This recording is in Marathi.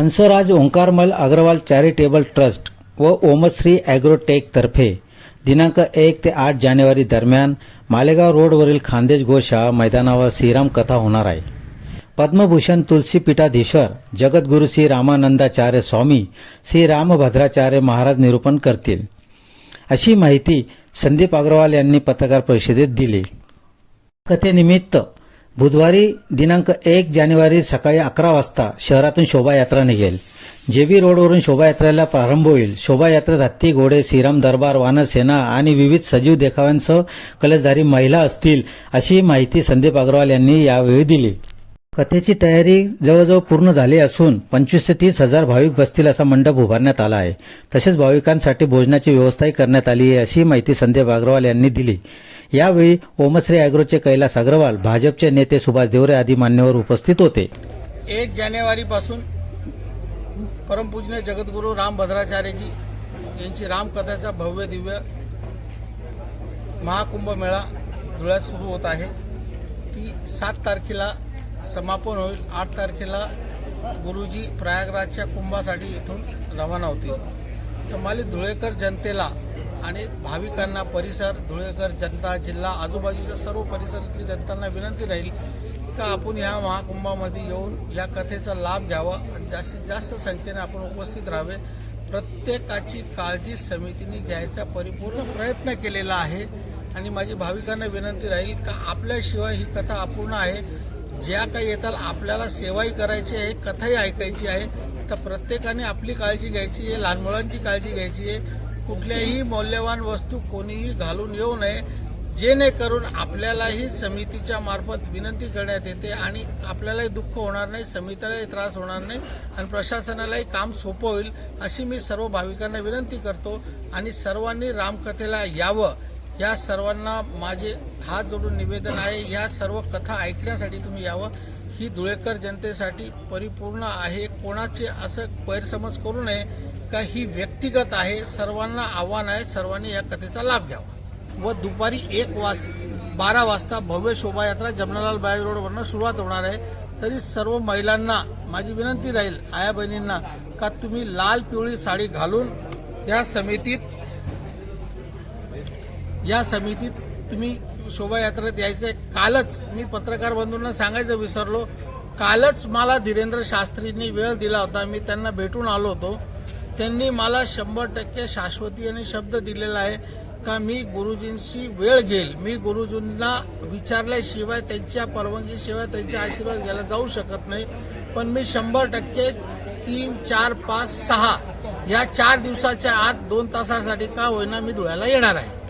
हंसराज ओंकारमल अग्रवाल चॅरिटेबल ट्रस्ट व ओमश्री ॲग्रोटेकतर्फे दिनांक एक ते आठ जानेवारी दरम्यान मालेगाव रोडवरील खानदेश घोषा मैदानावर श्रीराम कथा होणार आहे. पद्मभूषण तुलसी पीठाधीश्वर जगद्गुरु श्री रामानंदाचार्य स्वामी श्री रामभद्राचार्य महाराज निरूपण करतील. अशी माहिती संदीप अग्रवाल यांनी पत्रकार परिषदेत दिली. कथेनिमित्त बुधवारी दिनांक एक जानेवारी सकाळी अकरा वाजता शहरातून शोभायात्रा निघेल. जेबी रोडवरून शोभायात्रेला प्रारंभ होईल. शोभायात्रेत हत्ती घोडे श्रीराम दरबार वानसेना आणि विविध सजीव देखाव्यांसह कलशधारी महिला असतील अशी माहिती संदीप अग्रवाल यांनी यावेळी दिली. कथेची तयारी जवळजवळ पूर्ण झाली असून पंचवीस ते तीस हजार भाविक बसतील असा मंडप उभारण्यात आला आहे. तसेच भाविकांसाठी भोजनाची व्यवस्थाही करण्यात आली आहे अशी माहिती संदीप अग्रवाल यांनी दिली. यावेळी ओमश्री अॅग्रोचे कैलास अग्रवाल भाजपचे नेते सुभाष देवरे आदी मान्यवर उपस्थित होते. एक जानेवारीपासून परमपूजनीय जगद्गुरू रामभद्राचार्यजी यांची रामकथाचा भव्य दिव्य महाकुंभ मेळा धुळ्यात सुरू होत आहे. ती सात तारखेला समापन होईल. आठ तारखेला गुरुजी प्रयागराजच्या कुंभासाठी इथून रवाना होतील. तर मला धुळेकर जनतेला आणि भाविकांना परिसर धुळेकर जनता जिल्हा आजूबाजूच्या सर्व परिसरातली जनतांना विनंती राहील का आपण ह्या महाकुंभामध्ये येऊन या कथेचा लाभ घ्यावा आणि जास्तीत जास्त संख्येने आपण उपस्थित राहावे. प्रत्येकाची काळजी समितीने घ्यायचा परिपूर्ण प्रयत्न केलेला आहे. आणि माझी भाविकांना विनंती राहील का आपल्याशिवाय ही कथा अपूर्ण आहे. ज्या काही येतात आपल्याला सेवाही करायची आहे कथाही ऐकायची आहे तर प्रत्येकाने आपली काळजी घ्यायची आहे लहान मुलांची काळजी घ्यायची आहे. कुठल्याही मौल्यवान वस्तू कोणीही घालून येऊ नये जेणेकरून आपल्यालाही समितीच्या मार्फत विनंती करण्यात येते आणि आपल्यालाही दुःख होणार नाही समितीलाही त्रास होणार नाही आणि प्रशासनालाही काम सोपं होईल अशी मी सर्व भाविकांना विनंती करतो. आणि सर्वांनी रामकथेला यावं या सर्वांना माझे हात जोडून निवेदन आहे. या सर्व कथा ऐकण्यासाठी तुम्ही यावं. ही धुळेकर जनतेसाठी परिपूर्ण आहे. कोणाचे असं गैरसमज करू नये का ही व्यक्तिगत आहे. सर्वांना आव्हान आहे. सर्वांनी या कथेचा लाभ घ्यावा. व दुपारी एक वाज बारा वाजता भव्य शोभायात्रा जमनालाल बाय रोडवरनं सुरुवात होणार आहे. तरी सर्व महिलांना माझी विनंती राहील आया बहिणींना का तुम्ही लाल पिवळी साडी घालून या समितीत या समितीत तुम्ही शोभायात्रेत यायचं. कालच मी पत्रकार बंधूंना सांगायचं विसरलो. कालच मला धीरेंद्र शास्त्रींनी वेळ दिला होता. मी त्यांना भेटून आलो होतो. त्यांनी मला शंभर टक्के शाश्वती आणि शब्द दिलेला आहे का मी गुरुजींशी वेळ घेईल. मी गुरुजींना विचारल्याशिवाय त्यांच्या परवानगीशिवाय त्यांचे आशीर्वाद घ्यायला जाऊ शकत नाही. पण मी शंभर टक्के तीन चार पाच सहा या चार दिवसाच्या आत दोन तासासाठी का होईना मी धुळ्याला येणार आहे.